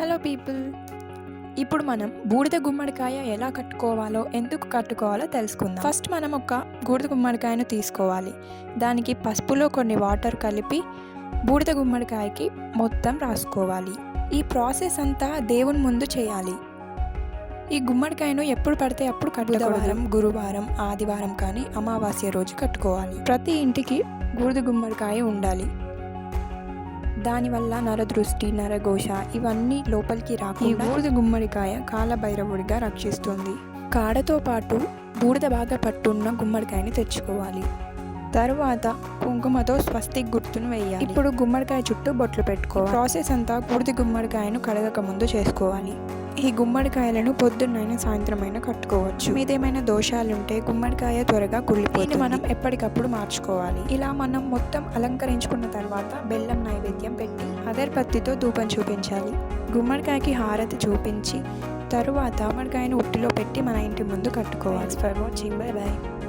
Hello people ఇప్పుడు మనం బూడిద గుమ్మడికాయ ఎలా కట్టుకోవాలో ఎందుకు కట్టుకోవాలో తెలుసుకుందాం. ఫస్ట్ మనం ఒక బూడిద గుమ్మడికాయను తీసుకోవాలి. దానికి పసుపులో కొన్ని వాటర్ కలిపి బూడిద గుమ్మడికాయకి మొత్తం రాసుకోవాలి. ఈ ప్రాసెస్ అంతా దేవుని ముందు చేయాలి. ఈ గుమ్మడికాయను ఎప్పుడు పడితే అప్పుడు కట్టుకోవడం గురువారం ఆదివారం కానీ అమావాస్య రోజు కట్టుకోవాలి. ప్రతి ఇంటికి బూడిద గుమ్మడికాయ ఉండాలి. దానివల్ల నరదృష్టి నరఘోష ఇవన్నీ లోపలికి రాకుండా ఈ బూడిద గుమ్మడికాయ కాలభైరవుడిగా రక్షిస్తుంది. కాడతో పాటు బూడిద బాగా పట్టున్న గుమ్మడికాయని తెచ్చుకోవాలి. తరువాత కుంకుమతో స్వస్తిక్ గుర్తును వేయాలి. ఇప్పుడు గుమ్మడికాయ చుట్టూ బొట్లు పెట్టుకోవాలి. ప్రాసెస్ అంతా బూడిద గుమ్మడికాయను కడగక ముందు చేసుకోవాలి. ఈ గుమ్మడికాయలను పొద్దున్నైనా సాయంత్రం అయినా కట్టుకోవచ్చు. మీదేమైనా దోషాలుంటే గుమ్మడికాయ త్వరగా కుళ్ళిపోతుంది. మనం ఎప్పటికప్పుడు మార్చుకోవాలి. ఇలా మనం మొత్తం అలంకరించుకున్న తర్వాత బెల్లం నైవేద్యం పెట్టి అగరబత్తితో ధూపం చూపించాలి. గుమ్మడికాయకి హారతి చూపించి తరువాత గుమ్మడికాయను ఉట్టిలో పెట్టి మన ఇంటి ముందు కట్టుకోవాలి. For watching bye by